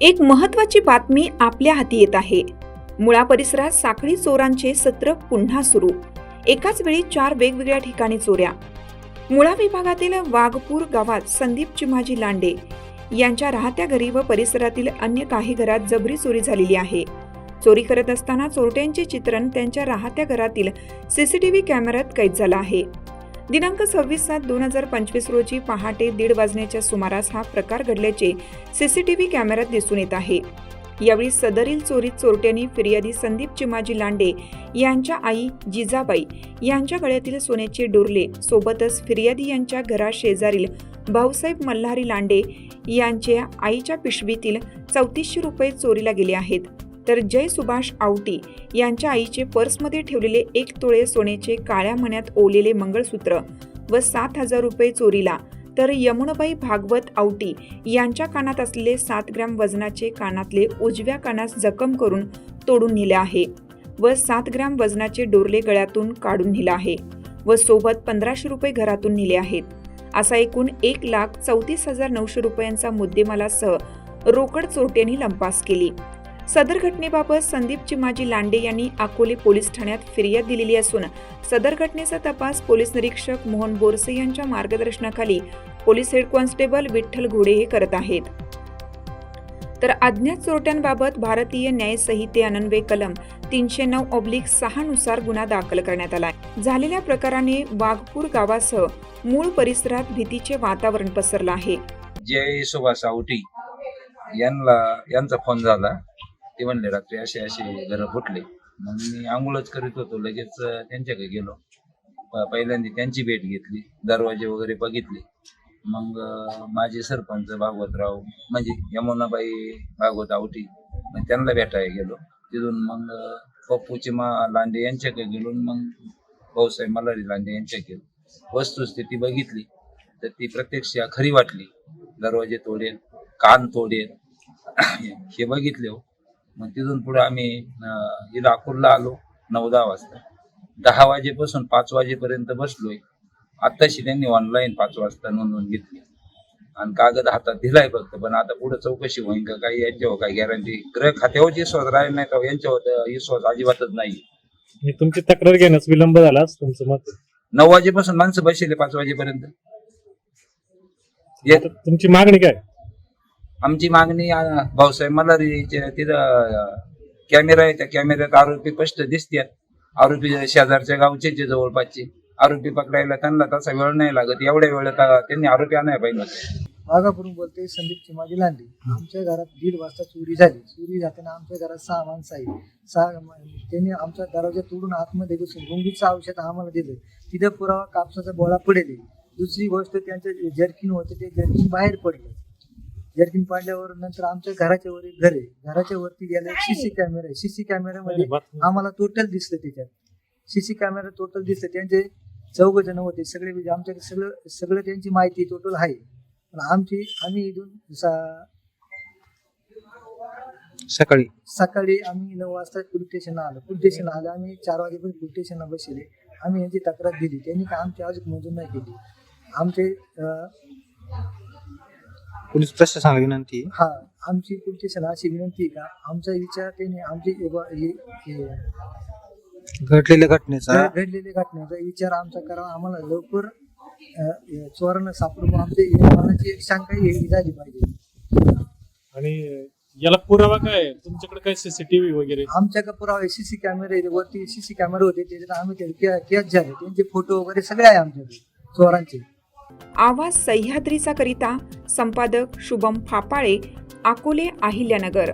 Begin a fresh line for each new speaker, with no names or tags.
एक महत्वाची बातमी आपल्या हाती येत आहे. मुळा परिसरात साखळी चोरांचे सत्र पुन्हा सुरू. एकाच वेळी चार वेगवेगळ्या ठिकाणी चोऱ्या. मुळा विभागातील वाघपूर गावात संदीप चिमाजी लांडे यांच्या राहत्या घरी व परिसरातील अन्य काही घरात जबरी चोरी झालेली आहे. चोरी करत असताना चोरट्यांचे चित्रण त्यांच्या राहत्या घरातील सीसीटीव्ही कॅमेऱ्यात कैद झालं आहे. दिनांक सव्वीस सात दोन हजार पंचवीस रोजी पहाटे दीड वाजण्याच्या सुमारास हा प्रकार घडल्याचे सीसीटीव्ही कॅमेऱ्यात दिसून येत आहे. यावेळी सदरील चोरीत चोरट्यांनी फिर्यादी संदीप चिमाजी लांडे यांच्या आई जिजाबाई यांच्या गळ्यातील सोन्याचे डोरले सोबतच फिर्यादी यांच्या घरा शेजारील भाऊसाहेब मल्हारी लांडे यांच्या आईच्या पिशवीतील चौतीसशे रुपये चोरीला गेले आहेत. तर जय सुभाष आवटी यांच्या आईचे पर्समध्ये ठेवलेले एक तोळे सोन्याचे काळ्या मण्यात ओलेले मंगळसूत्र व सात हजार रुपये चोरीला. तर यमुनाबाई भागवत आवटी यांच्या कानात असलेले सात ग्रॅम वजनाचे कानातले उजव्या कानास जखम करून तोडून नेले आहे व सात ग्रॅम वजनाचे डोरले गळ्यातून काढून नेले आहे व सोबत पंधराशे रुपये घरातून नेले आहेत. असा एकूण एक लाख चौतीस हजार नऊशे रुपयांचा मुद्देमालासह रोकड चोरट्यांनी लंपास केली. सदर घटनेबाबत संदीप चिमाजी लांडे यांनी अकोले पोलीस ठाण्यात फिर्याद दिलेली असून सदर घटनेचा तपास पोलीस निरीक्षक मोहन बोरसे यांच्या मार्गदर्शनाखाली पोलीस हेड कॉन्स्टेबल विठ्ठल घोडे हे करत आहेत. तर अज्ञात चोरट्यांबाबत भारतीय न्याय संहिते अनन्वय कलम तीनशे नऊ ऑब्लिक सहा नुसार गुन्हा दाखल करण्यात आला झालेल्या प्रकाराने वाघपूर गावासह मूळ परिसरात भीतीचे वातावरण पसरलं आहे.
जय सुभाष आवटी यांना यांचा फोन झाला. ते म्हणले रात्री असे असे घरं फुटले. मग मी आंघोळच करीत होतो लगेच त्यांच्याकडे गेलो. प- पहिल्यांदा त्यांची भेट घेतली दरवाजे वगैरे बघितले. मग अं, माझे सरपंच भागवतराव म्हणजे यमुनाबाई भागवत आवटी मग त्यांना भेटायला गेलो. तिथून मग अं, पप्पूची मा लांडे यांच्याकडे गेलो आणि मग भाऊसाहेब मल्हारी लांडे यांच्याकडे गेलो वस्तुस्थिती बघितली. तर ती प्रत्यक्ष खरी वाटली. दरवाजे तोडेल कान तोडेल. हे बघितले हो. मग तिथून पुढे आम्ही अकोलला आलो नऊ दहा वाजता. दहा वाजेपासून पाच वाजेपर्यंत बसलोय. आत्ताशी त्यांनी ऑनलाईन पाच वाजता नोंदवून घेतली. आणि कागद हातात दिलाय फक्त पण आता पुढे चौकशी होईन का काही यांच्यावर काही गॅरंटी ग्रह खात्यावरची विश्वास राहील नाही तर यांच्यावर विश्वास अजिबातच नाही
तुमची तक्रार घेण्यास विलंब झाला तुमचं मत.
नऊ वाजेपासून माणसं बसले पाच वाजेपर्यंत.
तुमची मागणी काय?
आमची मागणी भाऊसाहेब मल्हारीच्या तिथं कॅमेरा आहे त्या कॅमेऱ्यात आरोपी स्पष्ट दिसतात आरोपी शेजारच्या गावचे जे जवळपासचे. आरोपी पकडायला त्यांना तसा वेळ नाही लागत. एवढ्या वेळात त्यांनी आरोपी आणायला पाहिजे.
वाघापूरून बोलते संदीप चिमाजी लांडे. आमच्या घरात दीड वाजता चोरी झाली. चोरी जाताना आमच्या घरात सहा माणसं आहे सहा त्यांनी आमचा दरवाजा तोडून आतमध्ये घुसून गुंगीचं औषध आम्हाला दिलं. तिथं पुरावा कापसाचा गोळा पडेल दुसरी गोष्ट त्यांचं जर्किन होतं ते जर्किन बाहेर पडलं. जर्किन पडल्यावर नंतर आमच्या घराच्या वर एक घर आहे घराच्या वरती गेलं सीसी कॅमेरा आहे. सीसी कॅमेऱ्यामध्ये. आम्हाला टोटल दिसलं त्याच्यात. सीसी कॅमेरा टोटल दिसलं. त्यांचे चौघ जण होते. सगळे म्हणजे आमच्याकडे सगळं सगळं त्यांची माहिती टोटल आहे. पण आमची आम्ही इथून सा-
सकाळी.
सकाळी आम्ही नऊ वाजता पोलीस स्टेशनला आलो. पोलीस स्टेशनला आलो. आम्ही चार वाजेपर्यंत पोलीस स्टेशनला बसले. आम्ही यांची तक्रार दिली. त्यांनी काय आमची अजून मंजूर नाही केली. आमचे
पोलीस प्रशासनाला विनंती आहे.
हा आमची पोलीस स्टेशनला अशी विनंती आहे का? आमचा विचार त्यांनी आमची हे- हे- हे-
घडलेल्या घटनेचा.
घडलेल्या घटनेचा विचार आमचा करावा आम्हाला लवकर अं, हे चोरांना सापडून आमची मनाची शंका ही झाली पाहिजे.
आणि याला पुरावा काय आहे? तुमच्याकडे काय सीसीटीव्ही वगैरे?
आमच्याकडे पुरावे सीसी कॅमेरे वरती सीसी कॅमेरे होते त्याच्यात आम्ही ते कॅच झाले त्यांचे फोटो वगैरे सगळे आहे आमच्याकडे चोरांचे.
आवाज सह्याद्रीचा करिता संपादक शुभम फापाळे अकोले अहिल्यानगर.